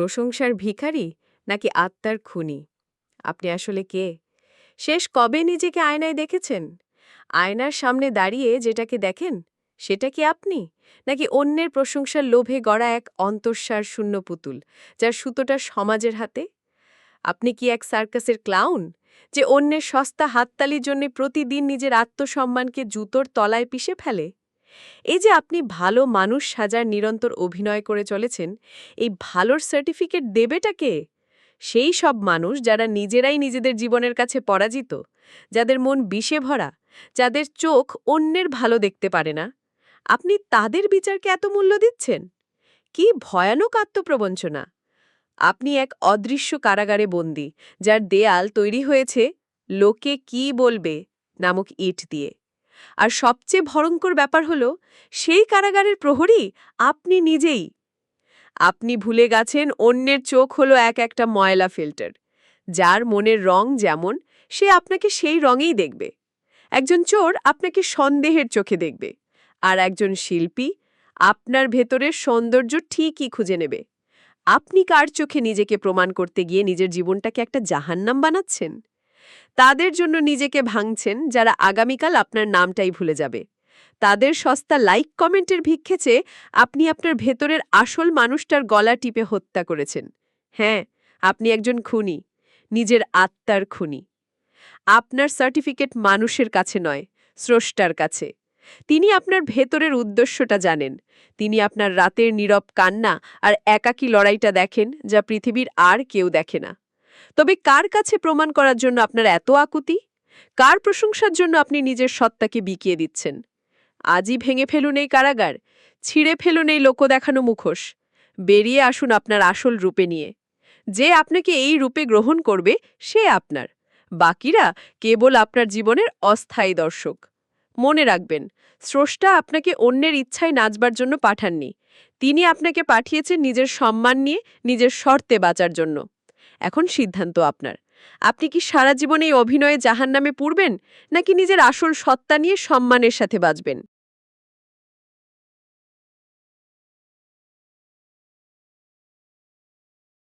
প্রশংসার ভিখারি নাকি আত্মার খুনি? আপনি আসলে কে? শেষ কবে নিজেকে আয়নায় দেখেছেন? আয়নার সামনে দাঁড়িয়ে যেটাকে দেখেন, সেটা কি আপনি? নাকি অন্যের প্রশংসার লোভে গড়া এক অন্তঃসার শূন্য পুতুল, যার সুতোটা সমাজের হাতে? আপনি কি এক সার্কাসের ক্লাউন, যে অন্যের সস্তা হাততালির জন্য প্রতিদিন নিজের আত্মসম্মানকে জুতোর তলায় পিষে ফেলে? এই যে আপনি ভালো মানুষ সাজার নিরন্তর অভিনয় করে চলেছেন, এই ভালোর সার্টিফিকেট দেবেটাকে সেই সব মানুষ যারা নিজেরাই নিজেদের জীবনের কাছে পরাজিত, যাদের মন বিষে ভরা, যাদের চোখ অন্যের ভালো দেখতে পারে না, আপনি তাদের বিচারকে এত মূল্য দিচ্ছেন? কি ভয়ানক আত্মপ্রবঞ্চনা! আপনি এক অদৃশ্য কারাগারে বন্দী, যার দেয়াল তৈরি হয়েছে লোকে কি বলবে নামক ইট দিয়ে। আর সবচেয়ে ভয়ঙ্কর ব্যাপার হল, সেই কারাগারের প্রহরী আপনি নিজেই। আপনি ভুলে গেছেন অন্যের চোখ হলো এক একটা ময়লা ফিল্টার, যার মনের রং যেমন, সে আপনাকে সেই রঙেই দেখবে। একজন চোর আপনাকে সন্দেহের চোখে দেখবে, আর একজন শিল্পী আপনার ভেতরের সৌন্দর্য ঠিকই খুঁজে নেবে। আপনি কার চোখে নিজেকে প্রমাণ করতে গিয়ে নিজের জীবনটাকে একটা জাহান্নাম বানাচ্ছেন? তাদের জন্য নিজেকে ভাঙছেন যারা আগামীকাল আপনার নামটাই ভুলে যাবে। তাদের সস্তা লাইক কমেন্টের ভিক্ষেছে আপনি আপনার ভেতরের আসল মানুষটার গলা টিপে হত্যা করেছেন। হ্যাঁ আপনি একজন খুনি, নিজের আত্মার খুনি। আপনার সার্টিফিকেট মানুষের কাছে নয়, স্রষ্টার কাছে। তিনি আপনার ভেতরের উদ্দেশ্যটা জানেন। তিনি আপনার রাতের নীরব কান্না আর একাকী লড়াইটা দেখেন যা পৃথিবীর আর কেউ দেখে না। তবে কার কাছে প্রমাণ করার জন্য আপনার এত আকুতি? কার প্রশংসার জন্য আপনি নিজের সত্তাকে বিকিয়ে দিচ্ছেন? আজই ভেঙে ফেলুন এই কারাগার, ছিঁড়ে ফেলুন এই লোক দেখানো মুখোশ। বেরিয়ে আসুন আপনার আসল রূপে নিয়ে। যে আপনাকে এই রূপে গ্রহণ করবে, সে আপনার। বাকিরা কেবল আপনার জীবনের অস্থায়ী দর্শক। মনে রাখবেন, স্রষ্টা আপনাকে অন্যের ইচ্ছায় নাচবার জন্য পাঠাননি। তিনি আপনাকে পাঠিয়েছেন নিজের সম্মান নিয়ে, নিজের শর্তে বাঁচার জন্য। এখন সিদ্ধান্ত আপনার। আপনি কি সারা জীবন এই অভিনয়ে জাহান নামে পুড়বেন, নাকি নিজের আসল সত্তা নিয়ে সম্মানের সাথে বাঁচবেন?